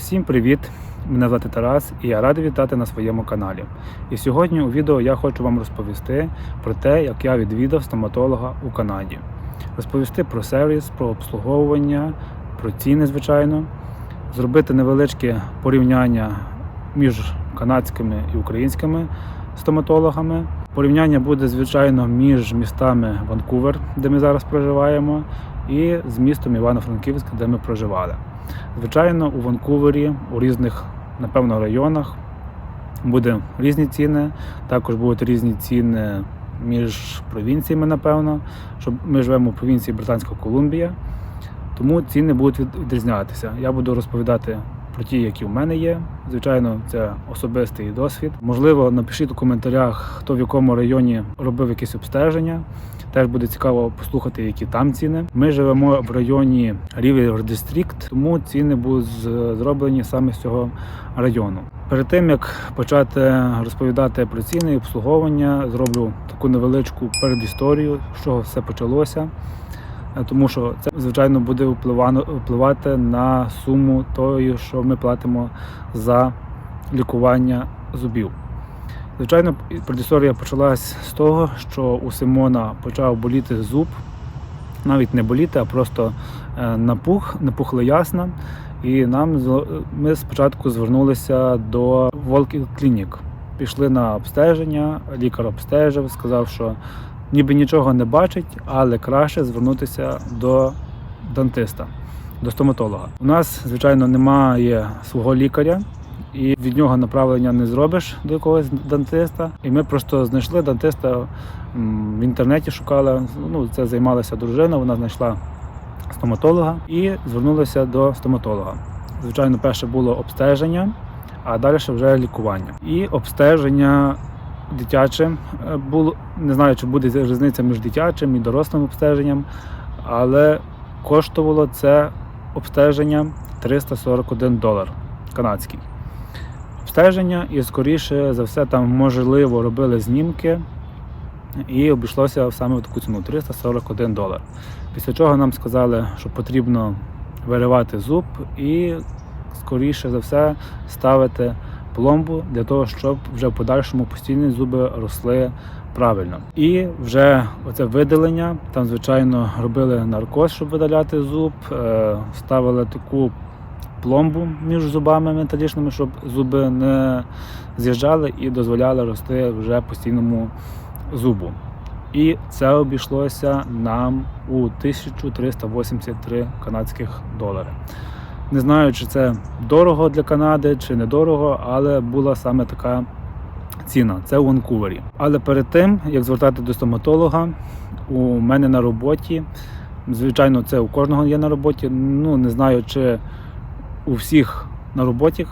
Всім привіт! Мене звати Тарас і я радий вітати на своєму каналі. І сьогодні у відео я хочу вам розповісти про те, як я відвідав стоматолога у Канаді. Розповісти про сервіс, про обслуговування, про ціни, звичайно, зробити невеличке порівняння між канадськими і українськими стоматологами. Порівняння буде, звичайно, між містами Ванкувер, де ми зараз проживаємо, і з містом Івано-Франківськ, де ми проживали. Звичайно, у Ванкувері, у різних, напевно, районах буде різні ціни. Також будуть різні ціни між провінціями, напевно. Що ми живемо в провінції Британська Колумбія, тому ціни будуть відрізнятися. Я буду розповідати про ті, які в мене є. Звичайно, це особистий досвід. Можливо, напишіть у коментарях, хто в якому районі робив якесь обстеження. Теж буде цікаво послухати, які там ціни. Ми живемо в районі District, тому ціни будуть зроблені саме з цього району. Перед тим як почати розповідати про ціни і обслуговування, зроблю таку невеличку передісторію, з чого все почалося. Е, Тому що це звичайно буде впливати на суму тої, що ми платимо за лікування зубів. Звичайно, предісторія почалась з того, що у Симона почав боліти зуб, навіть не боліти, а просто е, напух, напухли ясна. І нам ми спочатку звернулися до Волки Клінік. Пішли на обстеження, лікар обстежив, сказав, що ніби нічого не бачить, але краще звернутися до дантиста, до стоматолога. У нас, звичайно, немає свого лікаря, і від нього направлення не зробиш до якогось дантиста. І ми просто знайшли дантиста в інтернеті, шукали. Ну, це займалася дружина, вона знайшла стоматолога і звернулися до стоматолога. Звичайно, перше було обстеження, а далі вже лікування. І обстеження дитяче е, було не знаю, чи буде різниця між дитячим і дорослим обстеженням, але коштувало це обстеження 341 долар канадський. Обстеження, і скоріше за все, там можливо робили знімки, і обійшлося саме в таку ціну 341 долар. Після чого нам сказали, що потрібно виривати зуб і скоріше за все ставити пломбу для того, щоб вже в подальшому постійні зуби росли правильно. І вже оце видалення, там, звичайно, робили наркоз, щоб видаляти зуб, е, ставили таку пломбу між зубами металічними, щоб зуби не з'їжджали і дозволяли рости вже постійному зубу. І це обійшлося нам у 1383 канадських долари. Не знаю, чи це дорого для Канади, чи недорого, але була саме така ціна. Це у Ванкувері. Але перед тим, як звертати до стоматолога, у мене на роботі, звичайно, це у кожного є на роботі. Ну, не знаю, чи у всіх на роботі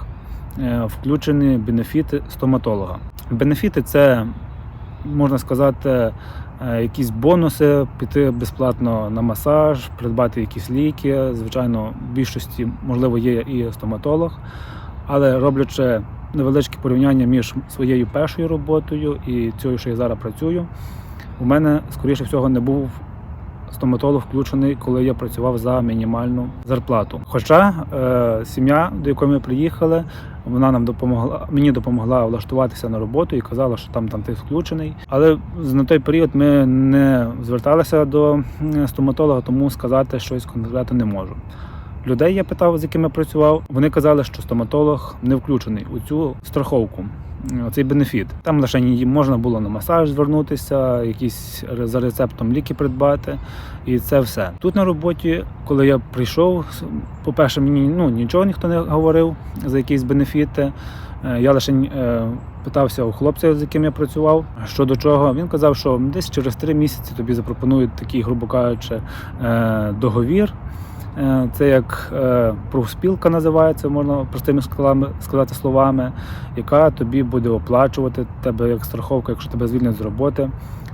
е, включені бенефіти стоматолога. Бенефіти це, можна сказати, е, якісь бонуси, піти безплатно на масаж, придбати якісь ліки. Звичайно, в більшості, можливо, є і стоматолог, але роблячи невеличке порівняння між своєю першою роботою і цією, що я зараз працюю, у мене, скоріше всього, не був стоматолог включений, коли я працював за мінімальну зарплату. Хоча е, сім'я, до якої ми приїхали, вона нам допомогла, мені допомогла влаштуватися на роботу і казала, що там там ти включений. Але на той період ми не зверталися до стоматолога, тому сказати щось конкретно не можу. Людей я питав, з якими працював. Вони казали, що стоматолог не включений у цю страховку, цей бенефіт. Там лише можна було на масаж звернутися, якісь за рецептом ліки придбати, і це все. Тут на роботі, коли я прийшов, по-перше, мені ну нічого ніхто не говорив за якісь бенефіти. Е, Я лише е, питався у хлопця, з яким я працював, що до чого. Він казав, що десь через три місяці тобі запропонують такий, грубо кажучи, е, договір. Е, Це як е, профспілка називається, можна простими сказати словами, яка тобі буде оплачувати тебе як страховка, якщо тебе звільнять з роботи,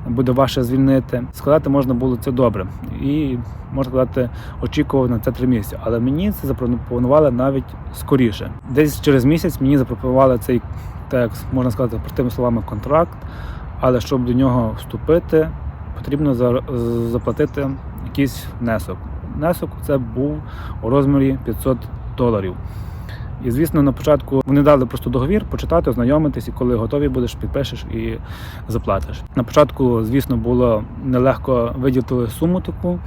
буде ваше звільнити. Сказати можна було це добре. І можна сказати, очікував на це три місяці. Але мені це запропонували навіть скоріше. Десь через місяць мені запропонували цей, так можна сказати, простими словами, контракт. Але щоб до нього вступити, потрібно за- заплатити якийсь внесок. Внесок це був у розмірі 500 доларів. І звісно, на початку вони дали просто договір почитати, ознайомитись, і коли готові будеш, підпишеш і заплатиш. На початку, звісно, було нелегко виділити суму таку,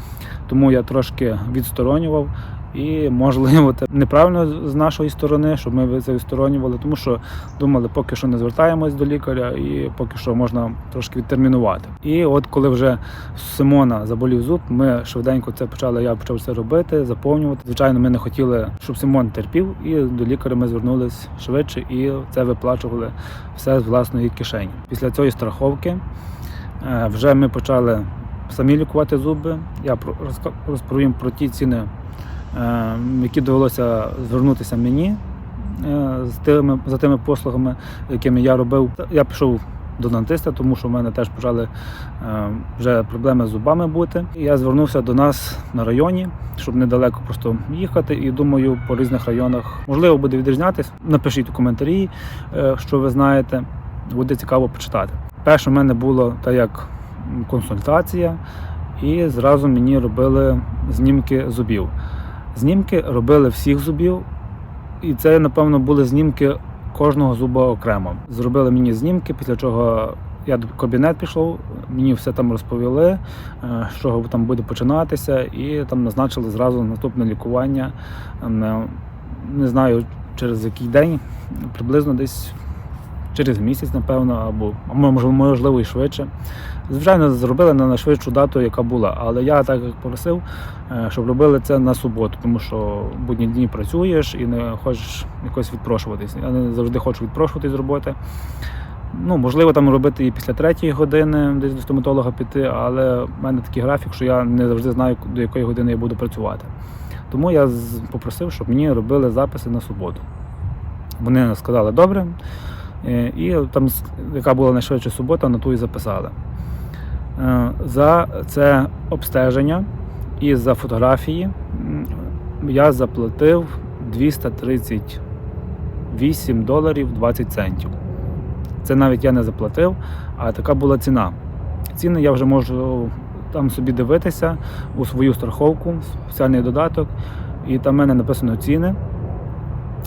тому я трошки відсторонював. І можливо, це неправильно з нашої сторони, щоб ми це відсторонювали, тому що думали, поки що не звертаємось до лікаря, і поки що можна трошки відтермінувати. І от коли вже Симона заболів зуб, ми швиденько це почали. Я почав це робити, заповнювати. Звичайно, ми не хотіли, щоб Симон терпів, і до лікаря ми звернулись швидше, і це виплачували все з власної кишені. Після цієї страховки е, вже ми почали самі лікувати зуби. Я розповім про ті ціни, які довелося звернутися мені е, з тими, за тими послугами, якими я робив. Я пішов до дантиста, тому що в мене теж почали е, вже проблеми з зубами бути. Я звернувся до нас на районі, щоб недалеко просто їхати. І думаю, по різних районах можливо буде відрізнятись. Напишіть у коментарі, е, що ви знаєте. Буде цікаво почитати. Перше в мене було так як консультація, і зразу мені робили знімки зубів. Знімки робили всіх зубів, і це, напевно, були знімки кожного зуба окремо. Зробили мені знімки, після чого я до кабінет пішов, мені все там розповіли, е, з чого там буде починатися, і там назначили зразу наступне лікування. Ем, е, Не знаю через який день, приблизно десь через місяць, напевно, або можливо і швидше. Звичайно, зробили на найшвидшу дату, яка була, але я так як просив, е, щоб робили це на суботу, тому що будні дні працюєш і не хочеш якось відпрошуватись. Я не завжди хочу відпрошуватись з роботи. Ну, можливо, там робити і після третьої години, десь до стоматолога піти, але в мене такий графік, що я не завжди знаю, до якої години я буду працювати. Тому я попросив, щоб мені робили записи на суботу. Вони сказали добре, і там, яка була найшвидша субота, на ту і записали. Е, За це обстеження і за фотографії я заплатив 238 доларів 20 центів. Це навіть я не заплатив, а така була ціна. Ціни я вже можу там собі дивитися у свою страховку, спеціальний додаток, і там в мене написано ціни,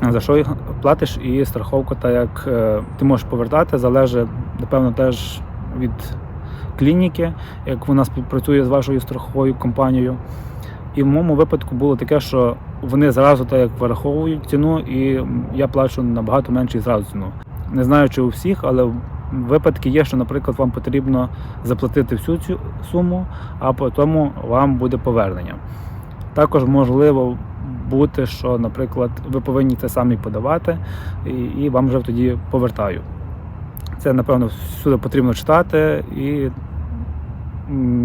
за що їх платиш, і страховка, так як е, ти можеш повертати, залежить, напевно, теж від клініки, як вона співпрацює з вашою страховою компанією. І в моєму випадку було таке, що вони зразу так як вираховують ціну, і я плачу набагато менше зразу ціну. Не знаю, чи у всіх, але випадки є, що, наприклад, вам потрібно заплатити всю цю суму, а потім вам буде повернення. Також можливо бути, що, наприклад, ви повинні це самі подавати, і, і вам вже тоді повертаю. Це, напевно, всюди потрібно читати і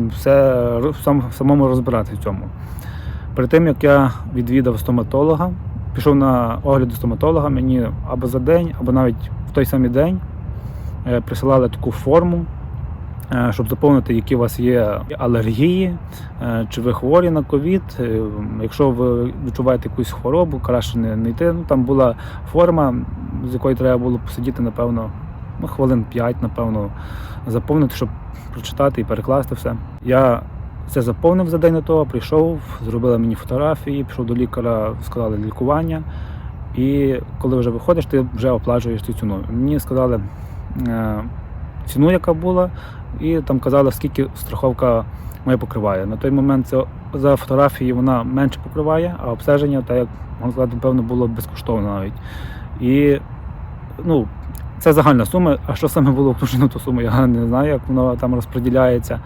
все сам, самому розбиратися в цьому. Перед тим як я відвідав стоматолога, пішов на огляд до стоматолога, мені або за день, або навіть в той самий день е, присилали таку форму, щоб заповнити, які у вас є алергії, е, чи ви хворі на ковід. Е, Якщо ви відчуваєте якусь хворобу, краще не, не йти. Ну, там була форма, з якої треба було посидіти, напевно, ну, хвилин 5, напевно, заповнити, щоб прочитати і перекласти все. Я це заповнив за день до того, прийшов, зробили мені фотографії, пішов до лікаря, сказали лікування. І коли вже виходиш, ти вже оплачуєш цю ціну. Мені сказали е, ціну, яка була, і там казали, скільки страховка моя покриває. На той момент це за фотографії вона менше покриває, а обстеження, так як можна сказати, напевно, було безкоштовно навіть. І ну, це загальна сума. А що саме було включено ту суму, я не знаю, як воно там розподіляється.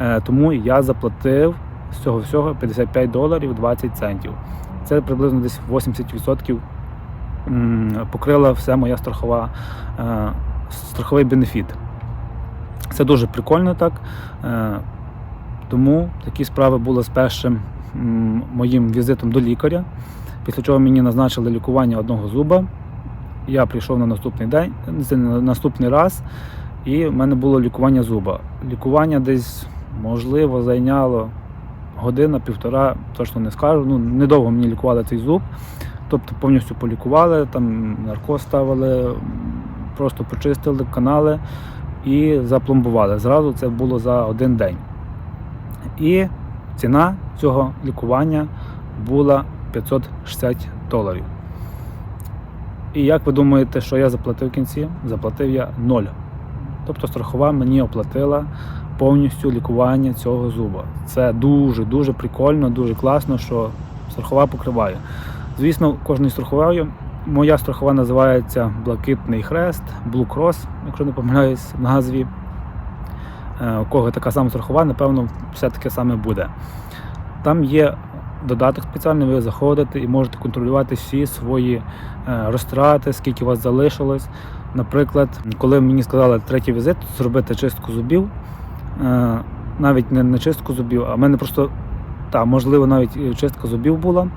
Е, Тому я заплатив з цього всього 55 доларів 20 центів. Це приблизно десь 80% покрила вся моя страхова, е, страховий бенефіт. Це дуже прикольно так. Е, Тому такі справи були з першим моїм візитом до лікаря. Після чого мені назначили лікування одного зуба. Я прийшов на наступний день, на наступний раз, і в мене було лікування зуба. Лікування десь, можливо, зайняло година-півтора, точно не скажу. Ну, недовго мені лікували цей зуб. Тобто повністю полікували, там наркоз ставили, просто почистили канали і запломбували. Зразу це було за один день. І ціна цього лікування була 560 доларів. І як ви думаєте, що я заплатив в кінці? Заплатив я ноль. Тобто страхова мені оплатила повністю лікування цього зуба. Це дуже дуже прикольно, дуже класно, що страхова покриває. Звісно, кожною страховою. Моя страхова називається Блакитний Хрест, Blue Cross, якщо не помиляюсь в назві. Е, У кого така сама страхова, напевно, все таке саме буде. Там є додаток спеціальний, ви заходите і можете контролювати всі свої е, розтрати, скільки у вас залишилось. Наприклад, коли мені сказали третій візит, зробити чистку зубів, е, навіть не, чистку зубів, а в мене просто та, можливо, навіть чистка зубів була.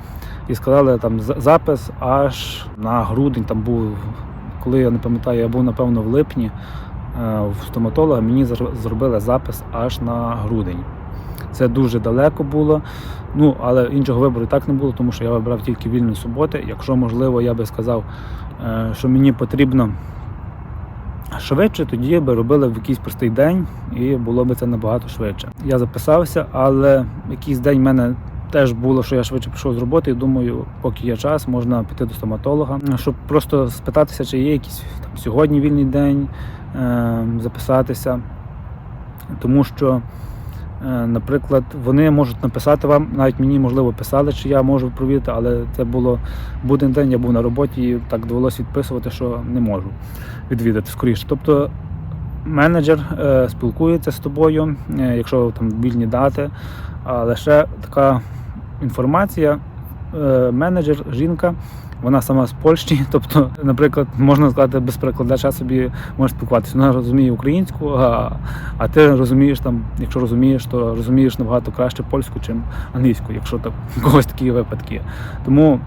І сказали там запис аж на грудень. Там був, коли я не пам'ятаю, я був напевно в липні е, в стоматолога, мені зробили запис аж на грудень. Це дуже далеко було. Ну, але іншого вибору так не було, тому що я вибрав тільки вільні суботи. Якщо можливо, я би сказав, е, що мені потрібно швидше, тоді би робили в якийсь простий день і було б це набагато швидше. Я записався, але якийсь день в мене теж було, що я швидше пішов з роботи, і думаю, поки є час, можна піти до стоматолога, щоб просто спитатися, чи є якийсь там сьогодні вільний день, е, записатися. Тому що, е, наприклад, вони можуть написати вам, навіть мені можливо писали, чи я можу провірити, але це було був день, я був на роботі і так довелося відписувати, що не можу відвідати скоріше. Тобто менеджер е, спілкується з тобою, е, якщо там вільні дати, а лише така інформація. Е, менеджер, жінка, вона сама з Польщі, тобто, наприклад, можна сказати, без перекладача собі може спілкуватися. Вона розуміє українську, а, а ти розумієш там, якщо розумієш, то розумієш набагато краще польську, чим англійську, якщо так когось такі випадки. Тому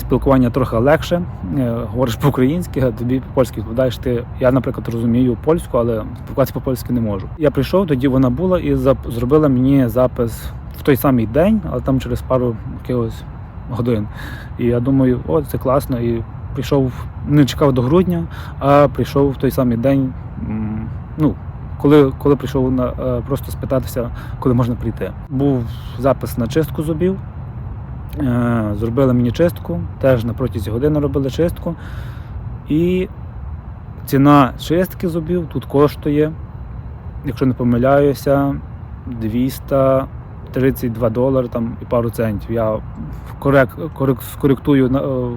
спілкування трохи легше. Е, Говориш по-українськи, а тобі по-польськи відповідаєш ти. Я, наприклад, розумію польську, але спілкуватися по-польськи не можу. Я прийшов, тоді вона була і зробила мені запис в той самий день, але там через пару якихось годин. І я думаю, о, це класно. І прийшов, не чекав до грудня, а прийшов в той самий день. Ну, коли, коли прийшов на е, просто спитатися, коли можна прийти. Був запис на чистку зубів. Е, Зробили мені чистку, теж на протязі години робили чистку. І ціна чистки зубів тут коштує, якщо не помиляюся, 232 долари там, і пару центів. Я корек, корек, скоректую на- е,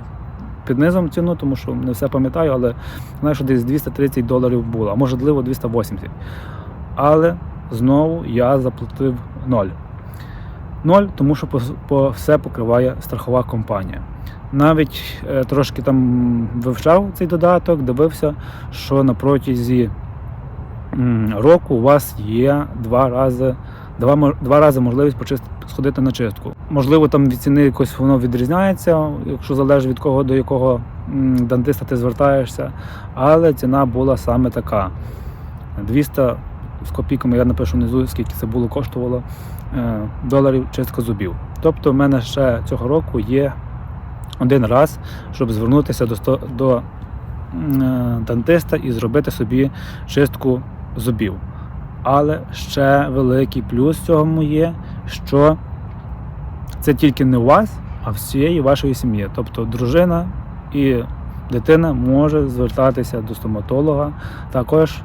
під низом ціну, тому що не все пам'ятаю, але знаю, що десь 230 доларів було, а можливо 280. Але знову я заплатив ноль. Ноль, тому що по, по все покриває страхова компанія. Навіть е, трошки там вивчав цей додаток, дивився, що на протязі м, року у вас є два рази, два, два рази можливість почист, сходити на чистку. Можливо, там від ціни якось воно відрізняється, якщо залежить від кого до якого дантиста ти звертаєшся. Але ціна була саме така: 200 з копійками, я напишу внизу, скільки це було коштувало е, доларів чистка зубів. Тобто, в мене ще цього року є один раз, щоб звернутися до, сто- до е, дантиста і зробити собі чистку зубів. Але ще великий плюс цьому є, що це тільки не у вас, а всієї вашої сім'ї. Тобто дружина і дитина може звертатися до стоматолога, також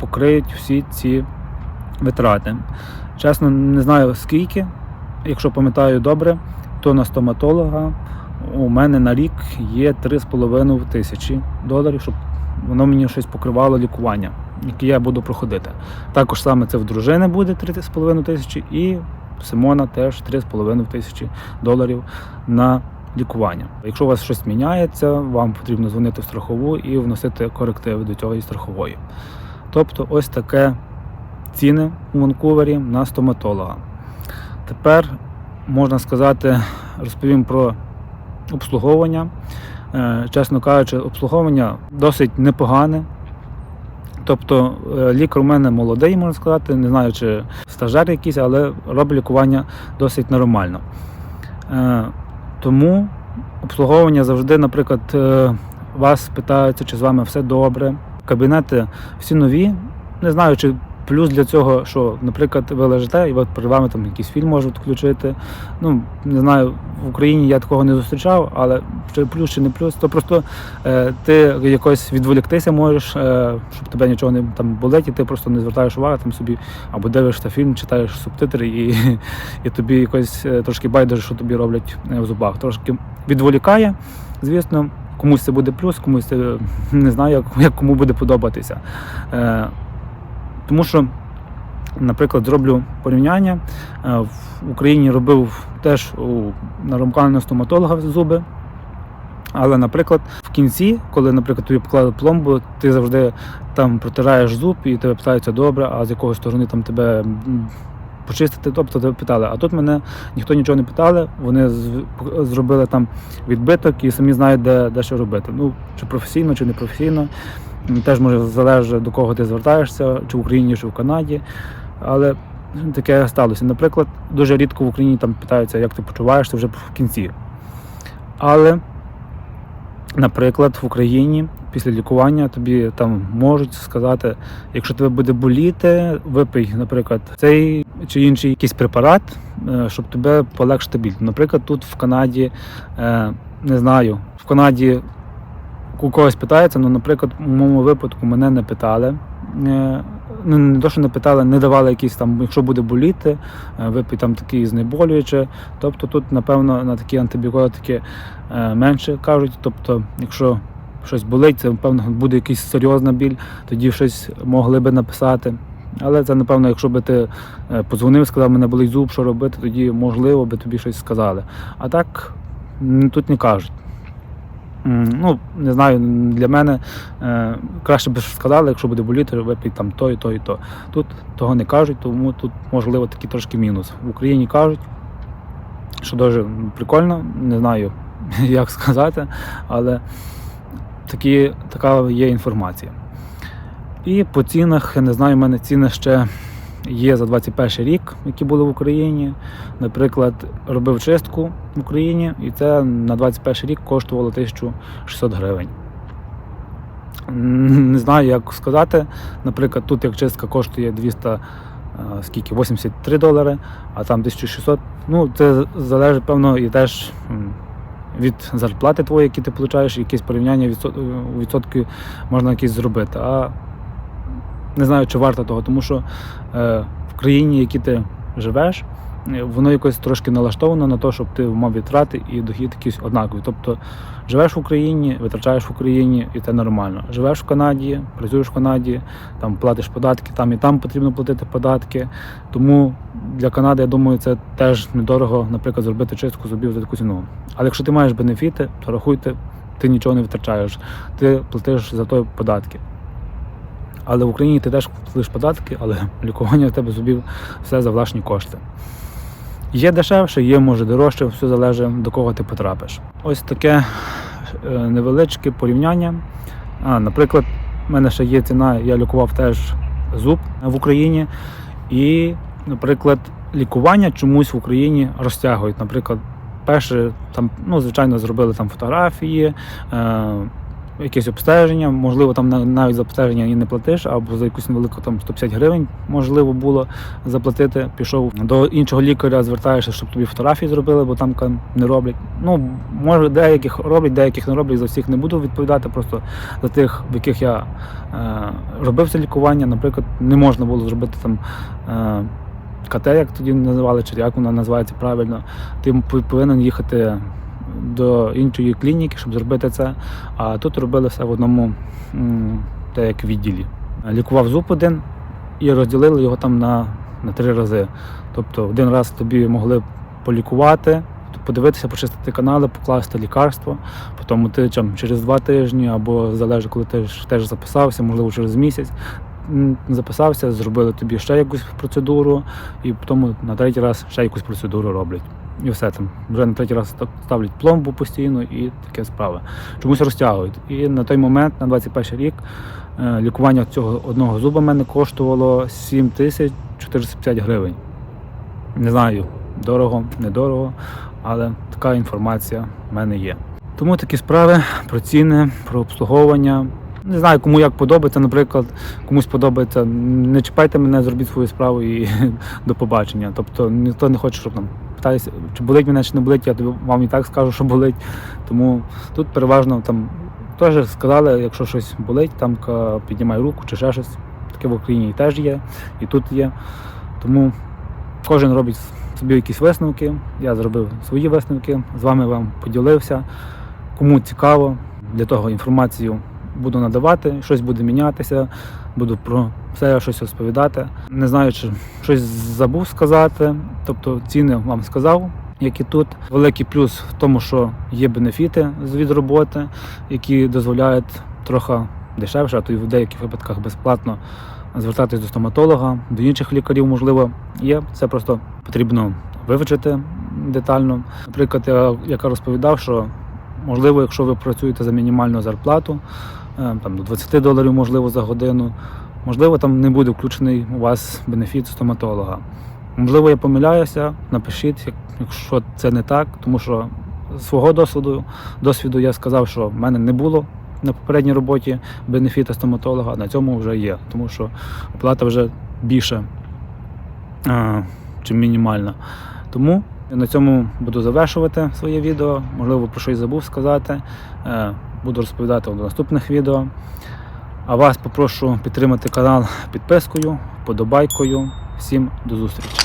покриють всі ці витрати. Чесно, не знаю скільки, якщо пам'ятаю добре, то на стоматолога у мене на рік є 3,5 тисячі доларів, щоб воно мені щось покривало лікування, яке я буду проходити. Також саме це в дружини буде 3,5 тисячі, і Симона теж 3,5 тисячі доларів на лікування. Якщо у вас щось міняється, вам потрібно дзвонити в страхову і вносити корективи до цієї страхової. Тобто, ось таке ціни у Ванкувері на стоматолога. Тепер можна сказати, розповім про обслуговування. Е, Чесно кажучи, обслуговування досить непогане. Тобто е, лікар у мене молодий, можна сказати, не знаю, чи стажер якийсь, але робить лікування досить нормально. Е, Тому обслуговування завжди, наприклад, е, вас питаються, чи з вами все добре. Кабінети всі нові. Не знаю, чи Плюс для цього, що, наприклад, ви лежите, і от перед вами там якийсь фільм можуть включити. Ну, не знаю, в Україні я такого не зустрічав, але чи плюс чи не плюс, то просто е, ти якось відволіктися можеш, е, щоб тебе нічого не там болить, і ти просто не звертаєш уваги там собі, або дивишся фільм, читаєш субтитри, і, і тобі якось е, трошки байдуже, що тобі роблять е, в зубах. Трошки відволікає, звісно. Комусь це буде плюс, комусь це не знаю, як, як кому буде подобатися. Е, тому що, наприклад, зроблю порівняння. Е, В Україні робив теж у наркомального стоматолога зуби. Але, наприклад, в кінці, коли, наприклад, тобі поклали пломбу, ти завжди там протираєш зуб і тебе питаються добре, а з якої сторони там тебе почистити, тобто тебе питали. А тут мене ніхто нічого не питали, вони зробили там відбиток і самі знають, де, де що робити. Ну, чи професійно, чи не професійно. Теж може залежить до кого ти звертаєшся, чи в Україні, чи в Канаді. Але таке сталося. Наприклад, дуже рідко в Україні там питаються, як ти почуваєшся вже в кінці. Але, наприклад, в Україні після лікування тобі там можуть сказати, якщо тебе буде боліти, випий, наприклад, цей чи інший якийсь препарат, е, щоб тебе полегшити біль. Наприклад, тут в Канаді, е, не знаю, в Канаді у когось питається, ну, наприклад, у моєму випадку мене не питали. Е, Ну, не то, що не питали, не давали якісь там, якщо буде боліти, е, випий там такі знеболюючі. Тобто тут, напевно, на такі антибіотики е, менше кажуть. Тобто, якщо щось болить, це напевно буде якийсь серйозна біль, тоді щось могли би написати. Але це, напевно, якщо би ти подзвонив, сказав, мене болить зуб, що робити, тоді можливо би тобі щось сказали. А так тут не кажуть. Ну, не знаю, для мене е, краще б сказали, якщо буде боліти, випий там то і то і то. Тут того не кажуть, тому тут можливо такий трошки мінус. В Україні кажуть, що дуже прикольно, не знаю, як сказати, але такі, така є інформація. І по цінах, я не знаю, в мене ціни ще є за 21 рік, які були в Україні. Наприклад, робив чистку в Україні, і це на 21 рік коштувало 1600 гривень. Не знаю, як сказати. Наприклад, тут як чистка коштує 200, е, скільки, 83 долари, а там 1600. Ну, це залежить, певно, і теж від зарплати твоєї, які ти отримуєш, якесь порівняння відсотки можна якісь зробити. А не знаю, чи варто того, тому що е, в країні, в якій ти живеш, е, воно якось трошки налаштовано на те, щоб ти мав витрати і дохід якийсь однаковий. Тобто живеш в Україні, витрачаєш в Україні, і це нормально. Живеш в Канаді, працюєш в Канаді, там платиш податки, там і там потрібно платити податки. Тому для Канади, я думаю, це теж недорого, наприклад, зробити чистку зубів за таку ціну. Але якщо ти маєш бенефіти, то рахуйте, ти нічого не витрачаєш, ти платиш за то податки. Але в Україні ти теж платиш податки, але лікування в тебе зубів все за власні кошти. Є дешевше, є може дорожче, все залежить до кого ти потрапиш. Ось таке е, невеличке порівняння. А, наприклад, в мене ще є ціна, я лікував теж зуб в Україні. І, наприклад, лікування чомусь в Україні розтягують. Наприклад, перше, там, ну, звичайно, зробили там фотографії. Е, якесь обстеження, можливо, там на- навіть за обстеження і не платиш, або за якусь невелику там 150 гривень можливо було заплатити. Пішов до іншого лікаря, звертаєшся, щоб тобі фотографії зробили, бо там не роблять. Ну, може, деяких роблять, деяких не роблять, за всіх не буду відповідати. Просто за тих, в яких я е, робив це лікування, наприклад, не можна було зробити там. Е, КТ, як тоді називали, чи як вона називається правильно, ти повинен їхати до іншої клініки, щоб зробити це. А тут робили все в одному так як відділі. Лікував зуб один і розділили його там на, на три рази. Тобто один раз тобі могли полікувати, подивитися, почистити канали, покласти лікарство. Потім ти там, через два тижні або залежить, коли ти теж записався, можливо, через місяць. Записався, зробили тобі ще якусь процедуру, і потім на третій раз ще якусь процедуру роблять. І все там. Вже на третій раз ставлять пломбу постійно і таке справа. Чомусь розтягують. І на той момент, на 21 рік, е, лікування цього одного зуба мене коштувало 7450 гривень. Не знаю, дорого, недорого, але така інформація в мене є. Тому такі справи про ціни, про обслуговування. Не знаю, кому як подобається, наприклад, комусь подобається, не чіпайте мене, зробіть свою справу і до побачення. Тобто ніхто не хоче, щоб там питаюся, чи болить мене, чи не болить, я тобі вам і так скажу, що болить. Тому тут переважно там теж сказали, якщо щось болить, там піднімай руку чи ще щось. Таке в Україні теж є, і тут є. Тому кожен робить собі якісь висновки. Я зробив свої висновки, з вами вам поділився. Кому цікаво, для того інформацію буду надавати, щось буде мінятися, буду про все щось розповідати. Не знаю, чи щось забув сказати. Тобто ціни вам сказав, які тут. Великий плюс в тому, що є бенефіти з від роботи, які дозволяють трохи дешевше, а то й в деяких випадках безплатно звертатись до стоматолога, до інших лікарів, можливо, є. Це просто потрібно вивчити детально. Наприклад, я яка розповідав, що можливо, якщо ви працюєте за мінімальну зарплату, там до 20 доларів, можливо, за годину, можливо, там не буде включений у вас бенефіт стоматолога. Можливо, я помиляюся, напишіть, якщо це не так, тому що з свого досвіду, досвіду я сказав, що в мене не було на попередній роботі бенефіта стоматолога, а на цьому вже є, тому що оплата вже більше, а, чим мінімальна. Тому я на цьому буду завершувати своє відео. Можливо, про щось забув сказати. Буду розповідати в наступних відео. А вас попрошу підтримати канал підпискою, подобайкою. Всім до зустрічі!